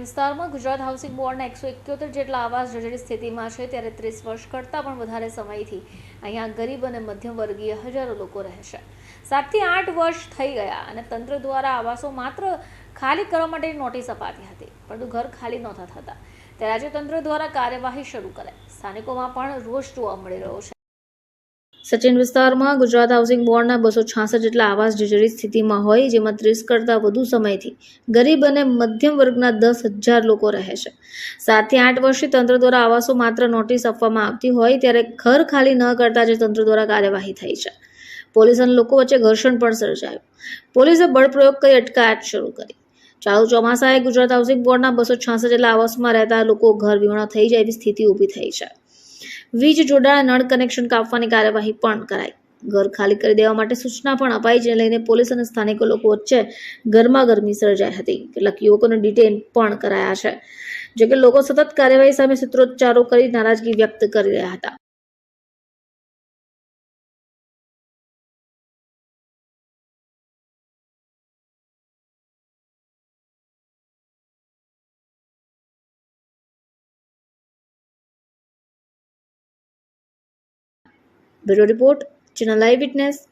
વિસ્તારમાં ગુજરાત હાઉસિંગ બોર્ડના એકસો એક્યોતેર જેટલા આવાસ જર્જરિત સ્થિતિમાં છે, ત્યારે ત્રીસ વર્ષ કરતાં પણ વધારે સમયથી અહીંયા ગરીબ અને મધ્યમ વર્ગીય હજારો લોકો રહે છે. સાતથી આઠ વર્ષ થઈ ગયા અને તંત્ર દ્વારા આવાસો માત્ર ખાલી કરવા માટે નોટિસ અપાતી હતી, પરંતુ ઘર ખાલી નહોતા થતા. ત્યારે આજે તંત્ર દ્વારા કાર્યવાહી શરૂ કરાઈ. સ્થાનિકોમાં પણ રોષ જોવા મળી રહ્યો છે. સચિન વિસ્તારમાં ગુજરાત હાઉસિંગ બોર્ડના બસો છાસઠ જેટલા આવાસ જર્જરિત સ્થિતિમાં હોય, જેમાં ત્રીસ કરતાં વધુ સમયથી ગરીબ અને મધ્યમ વર્ગના દસ હજાર લોકો રહે છે. સાતથી આઠ વર્ષથી તંત્ર દ્વારા આવાસો માત્ર નોટિસ આપવામાં આવતી હોય, ત્યારે ઘર ખાલી ન કરતા જે તંત્ર દ્વારા કાર્યવાહી થઈ છે. પોલીસ અને લોકો વચ્ચે ઘર્ષણ પણ સર્જાયું. પોલીસે બળપ્રયોગ કરી અટકાયત શરૂ કરી. ચાલુ ચોમાસાએ ગુજરાત હાઉસિંગ બોર્ડના બસો છાસઠ જેટલા આવાસમાં રહેતા લોકો ઘર વિહોણા થઈ જાય એવી સ્થિતિ ઊભી થઈ છે. વીજ જોડાણ, નળ કનેક્શન કાપવાની કાર્યવાહી પણ કરાઈ. ઘર ખાલી કરી દેવા માટે સૂચના પણ અપાઈ, જેને લઈને પોલીસ અને સ્થાનિક લોકો વચ્ચે ગરમા ગરમી સર્જાઈ હતી. કેટલાક યુવકોને ડિટેન પણ કરાયા છે. જો કે લોકો સતત કાર્યવાહી સામે સૂત્રોચ્ચારો કરી નારાજગી વ્યક્ત કરી રહ્યા હતા. Bureau report channel eye witness